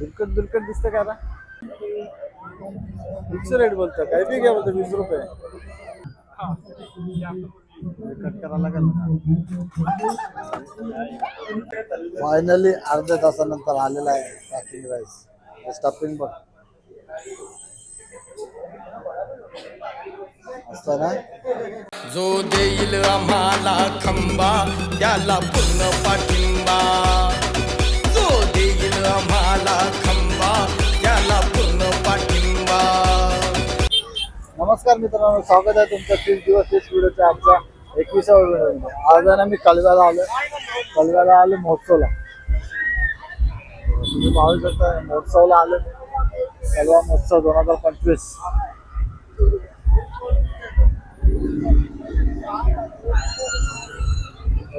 दुर्कट दुर्कट दिसतं का आता? फिक्स रेट बोलतो काही बी घ्या बोलतो वीस रुपये. कट करायला लागेल. फायनली अर्ध्या तासानंतर आलेला आहे पॅकिंग राईस स्टफिंग बघ. असतं ना? जो देईल आम्हाला खंबा त्याला पूर्ण पाठिंबा. नमस्कार मित्रांनो स्वागत आहे तुमचं तीस दिवस तीस व्हिडिओच्या आमच्या एकविसाव्या व्हिडिओ आज आहे ना मी कलव्याला आलो कलव्याला आलो महोत्सवला. तुम्ही पाहू शकता महोत्सवला आलो. कलवा महोत्सव दोन हजार पंचवीस.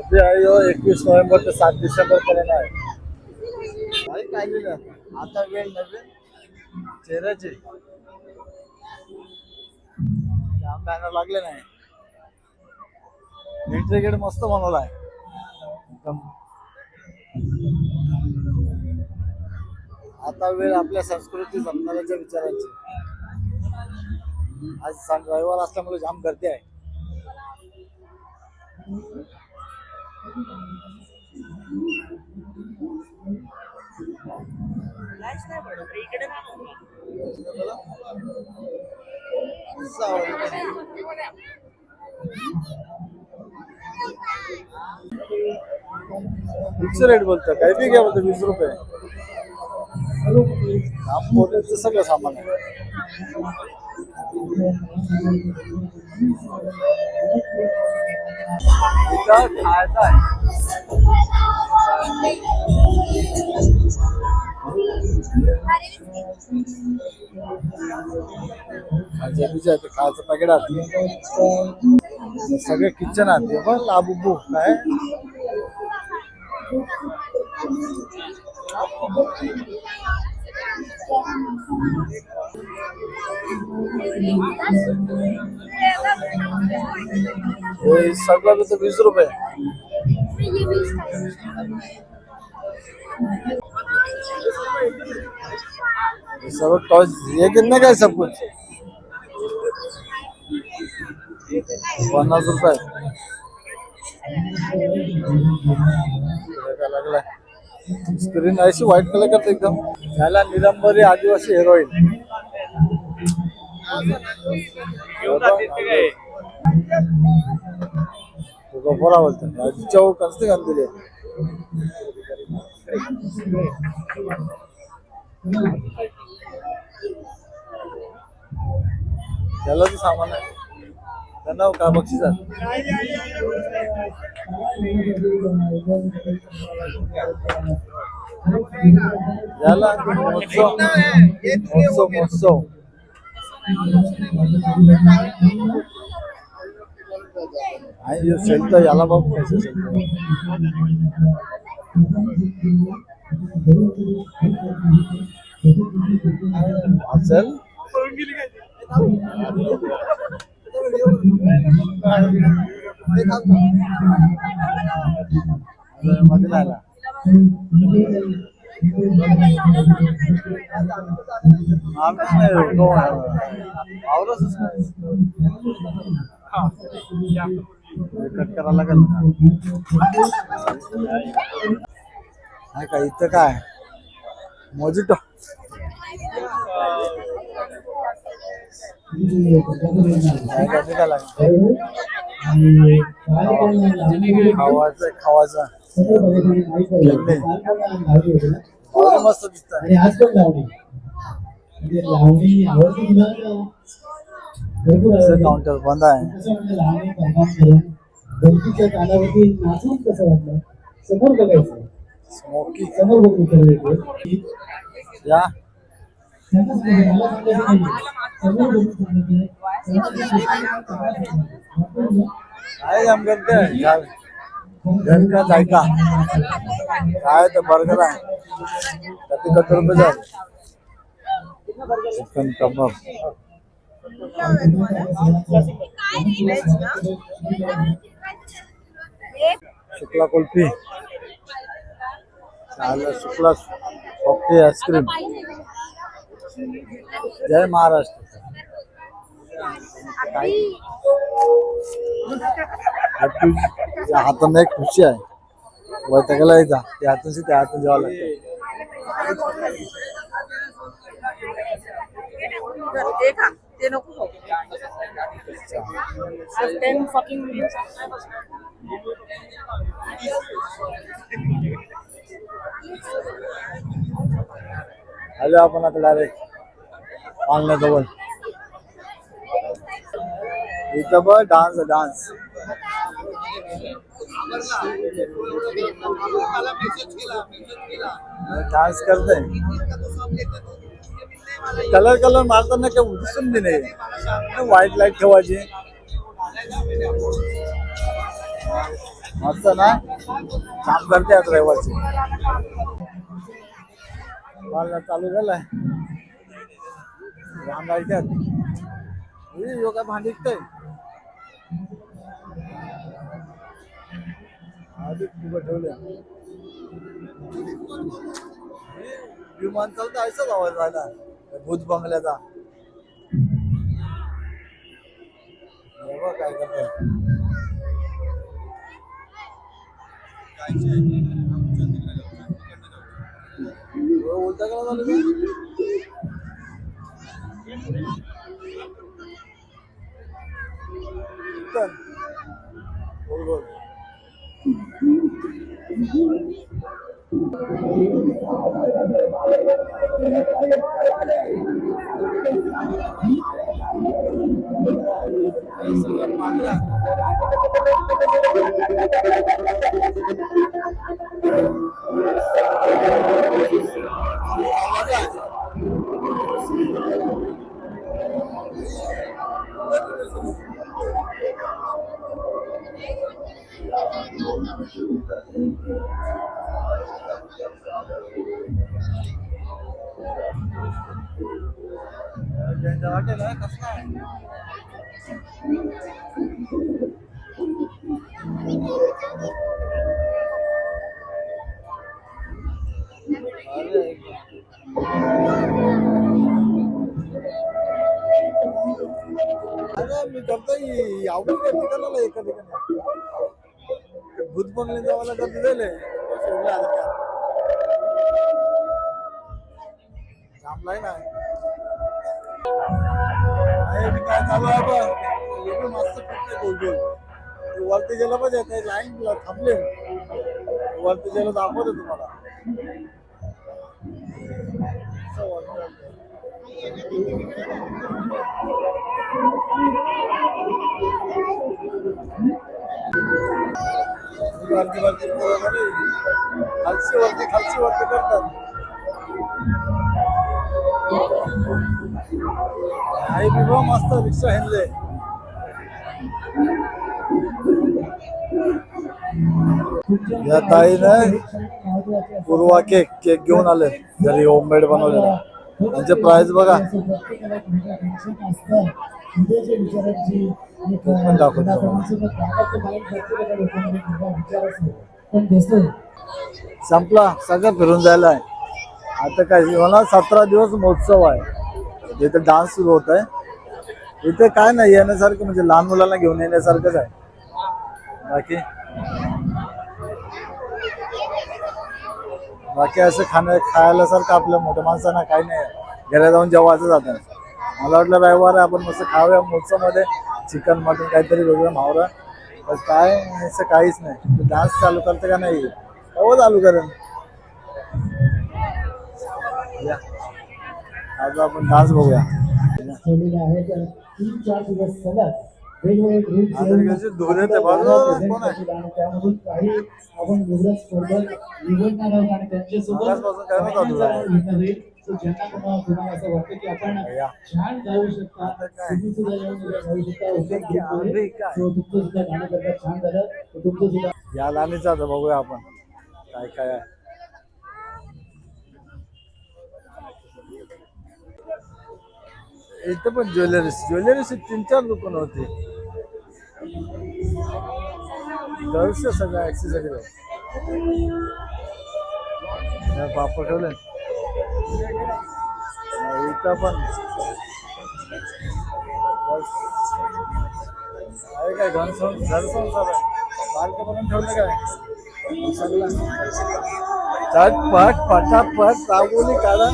हो, एकवीस नोव्हेंबर ते सात डिसेंबर पर्यंत आहे. काही आता वेळ नवीन? चेहऱ्याची. जाम बॅनर लागले नाही. एंट्री गेट मस्त बनवला आहे आता वेळ आपल्या संस्कृती जपणाऱ्याच्या विचारांची. आज सण रविवार असल्यामुळे जाम गर्दी आहे. पिझ्झा आवडतो. फिक्स रेट बोलतो काही बी घ्या बोलतो वीस रुपये काम पोलीसचं सगळं सामान आहे खायचं आहे खायचं पिझ्झा खायचं पॅकेट आहे सगळे किचन आहे बघ लाबुबू काय हे सगळं कसं वीस रुपये. हे सर्व टॉस ये कितने का है सब कुछ? पन्नास रुपये। लागलाय स्क्रीन अशी व्हाईट कलर करते एकदम। त्याला निलंबरी आदिवासी हिरोईन बोला बोलतो चौक असते घाल दिले त्याला जे सामान आहे. त्यांना का बक्षीस याला महोत्सव. महोत्सव महोत्सव. आणि जो शेलतं याला बाबा कसं शेलतं असेल मध्ये राहिला आम्हीच नाही तो आवरच कट करायला लागेल नाही का इथं काय? मोजिटो. खावाचा खावाचा. मस्त दिसत काउंटर बंद आहे. नाचून कसं वाटलं? समोर बघायचं. स्मोकी समोर करायचं या. काय काम करते घर का जायका. काय तर बर्गर आहे. किती किती रुपये चिकन कबाब. शुक्ला कुल्फी चालेल शुक्ला सॉफ्टी आईस्क्रीम. जय महाराष्ट्र. काय हातानं एक खुशी आहे. वैतकाला यायचा त्या हातून त्या हातून जेव्हा लागतं. ते खा ते नको खाऊ. Ten fucking minutes. आलो आपण आता डायरेक्ट ऑनलाईन जवळ इथं बघ डान्स डान्स डान्स करते कलर कलर मारताना काय दिसून बी नाही. व्हाईट लाइट ठेवायची. मस्त ना? काम करते आता रविवारचे. मला चालू झालाय. राम लाईट्यात योगा भांडिकतय आधी उभं ठेवलं विमान चालतं ऐसाच आवाज राहिला. भूत बंगल्याचा. हे बघ काय करतोय. हो, उलटा करा झालं का? चल. बोल, बोल. डेंजर वाटेल हा, कसला आहे? अरे, अरे मी करतोय आवडी करते का एका ठिकाणी भूत बंगले जावाला गर्दी झाले सोडलं आता काय. थांबलाय ना हे बी काय चालू आहे मस्त गोल गोल वरती गेलं पाहिजे ते लाईन थांबले. वरती गेलं दाखवतो तुम्हाला. वरती. वरती वरती. खालची वरती खालची वरती करतात. आई बिबो मस्त रिक्षा हेनले या ताईने पूर्वा केक केक घेऊन आले. घरी होममेड बनवलेला. त्यांचे प्राइस बघा. पण दाखवतो संपला. सगळं फिरून जायला आहे. आता काय होणार सतरा दिवस महोत्सव आहे. इथे डान्स सुरू होत आहे इथे काय नाही येण्यासारखं म्हणजे लहान मुलांना घेऊन येण्यासारखंच आहे. बाकी? बाकी असं खाणं खायला सारखं आपल्या मोठ्या माणसांना काही नाही. घरा जाऊन जेवायचं जातं. मला वाटलं रविवार आहे आपण मस्त खाऊया. महोत्सवमध्ये चिकन मटन काहीतरी वेगळं मावरा तर काय असं काहीच नाही. डान्स चालू करते का नाही? हो चालू करेन. आज आपण डान्स बघूया. तीन चार दिवस सलग त्यामधून काही आपण निवडणार आहोत आणि त्यांच्यासोबत ज्यांना कोणाला असं वाटतं की आपण. छान गाऊ शकता? तुम्ही सुद्धा येऊन गाऊ शकता तुमचं सुद्धा गाणं करता छान झालं. तुमचं सुद्धा या आता बघूया आपण. काय काय आहे? इथं पण ज्वेलरीस ज्वेलरीस तीन चार दुकान होते. गर्ल्स सगळं ऍक्सेसरी पापड ठेवले इथं पण. बस. आहे काय घर सं घर संसार आहे. बारकं बनवून ठेवलं काय? सगळं झटपट पटापट रागोली काढा.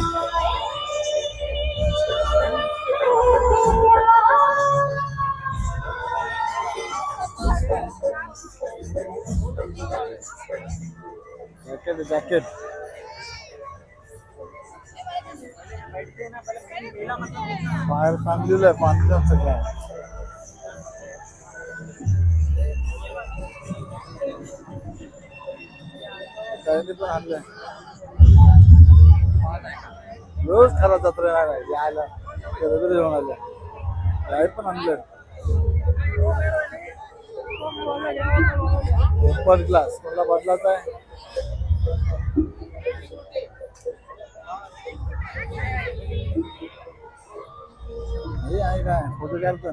जॅकेट जॅकेट बाहेर बांधलेलं आहे बांधलं सगळं. त्याने पण आणलंय. रोज खरा जत्रा आहे यायला. कधी घेऊन आलं. पण आणलं टेम्पर ग्लास कोणला बदलाचा आहे. हे आहे काय? फोटो काढतो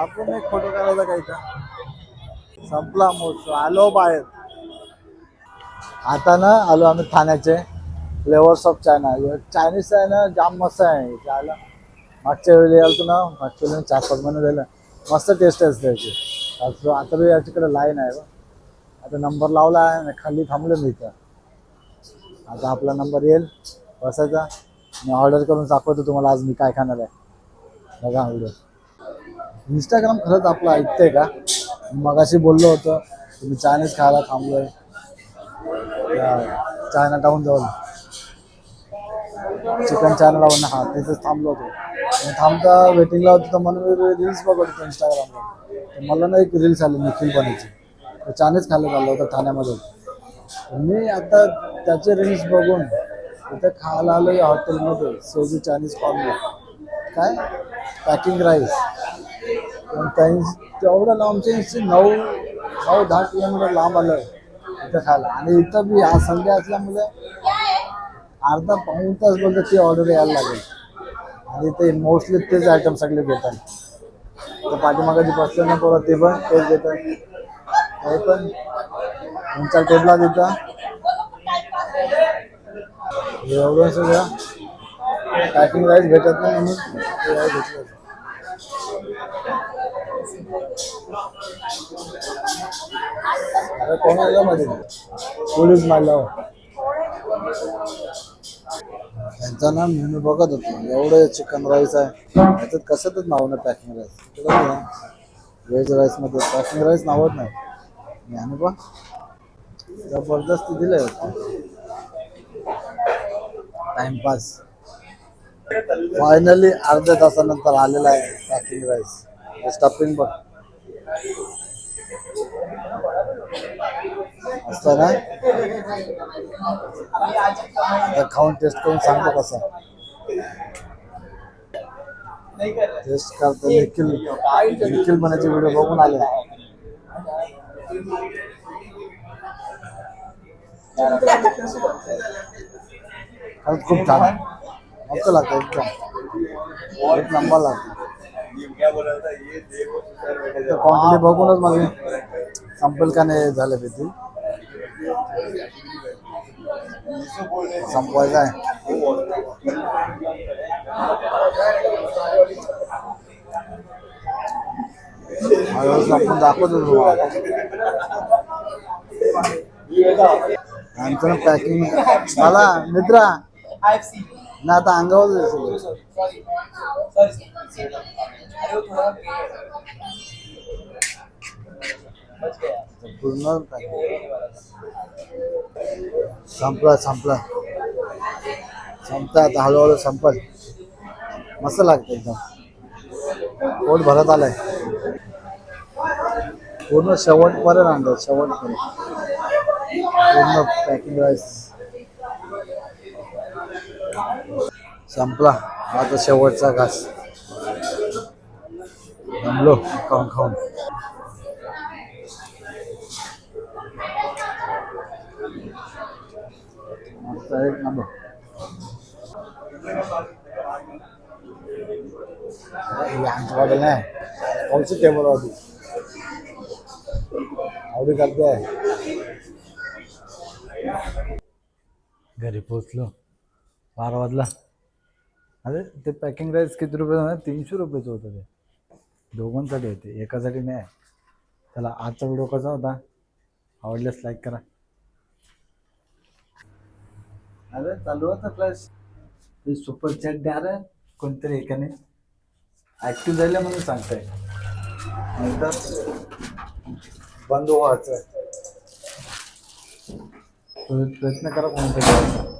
आपण एक फोटो काढायचा काय का संपला महोत्सव. आलो बाहेर. आता ना आलो आम्ही ठाण्याचे. फ्लेवर्स ऑफ चायना चायनीज आहे ना जाम मस्त आहे. जायला मागच्या वेळी आलतो ना मागच्या वेळी चार पाच महिने झालं. मस्त टेस्ट असते त्याची. आता आता बी याच्याकडे लाईन आहे बा. आता नंबर लावला आहे खाली थांबलो मी इथं. आता आपला नंबर येईल. बसायचा. मी ऑर्डर करून दाखवतो तुम्हाला आज मी काय खाणार आहे. बघा व्हिडिओ इंस्टाग्राम खरंच आपलं ऐकतंय का? मगाशी बोललो होतो तुम्ही चायनीज खायला थांबलोय. चायना टाऊन जवळ. चिकन चायना लावून हा तिथेच थांबलो होतो. आणि थांबता वेटिंगला होतो तर म्हणून मी रील्स बघत होतो इंस्टाग्रामवर तर मला ना एक रील्स आली निखिल बनायची तर चायनीज खायला चाललो होतं ठाण्यामध्ये. मी आता त्याचे रील्स बघून इथं खायला आलो या हॉटेलमध्ये सोजू चायनीज कॉर्नर काय? पॅकिंग राईस पण त्यांची तेवढं लांबच्या इथे नऊ नऊ दहा किलोमीटर लांब आलं इथं खायला. आणि इथं बी आज संडे असल्यामुळे अर्धा पाऊण तास बघा ती ऑर्डर यायला लागेल. आणि ते मोस्टली तेच आयटम सगळे घेतात तर पाठीमागाची बसलं ना परत ते पण तेच देतात. ते पण. तुमच्या टेबला देता एवढं सगळं पॅकिंग राईस भेटत नाही म्हणून ते राईस घेतलं अरे अरे कोणाला मध्ये पोलीस मारला त्यांचा ना मेनू बघत होतो. एवढं चिकन राईस आहे. त्याच्यात कशातच नाव नाही पॅकिंग राईस व्हेज राईसमध्ये पॅकिंग राईस नावत नाही. आणि बा जबरदस्ती दिलंय. टाइमपास फायनली अर्ध्या तासानंतर आलेला आहे पॅकिंग राईस स्टफिंग बघ. असतं ना? खाऊन टेस्ट करून सांगतो कसा टेस्ट करतो निखिल. निखिल म्हणायचे व्हिडिओ बघून आले. खरंच खूप छान. मस्त लागतं एकदम. एक नंबर लागतो. क्वांटिटी बघूनच माझे संपेल का नाही झालं भीती संपवायचं आहे. आपण दाखवतो तुम्हाला आमचं पॅकिंग मला मित्रा. ना आता अंगावर दिसेल पूर्ण packing. संपला संपला. संपता आता हळूहळू संपल. मस्त लागतं एकदम. पोट भरत आलंय. पूर्ण शेवटपर्यंत आणलं शेवटपर्यंत. पूर्ण पॅकिंग राईस संपला. माझा शेवटचा घास. जमलो खाऊन खाऊन. मस्त एक नंबर नाही पाऊस टेबल होती आवडी करते आहे घरी पोचलो बारा वाजला. अरे ते पॅकिंग राईस किती रुपये तीनशे रुपयाचं होतं ते. दोघांसाठी होते. एकासाठी नाही. चला आजचा व्हिडिओ कसा होता? आवडल्यास लाईक करा. अरे चालू होता प्लस ते सुपर चॅट द्या रे कोणतरी एकाने. ॲक्टिव्ह झाल्या म्हणून सांगताय. नंतर बंद व्हायचं. तुम्ही प्रयत्न करा कोणतरी.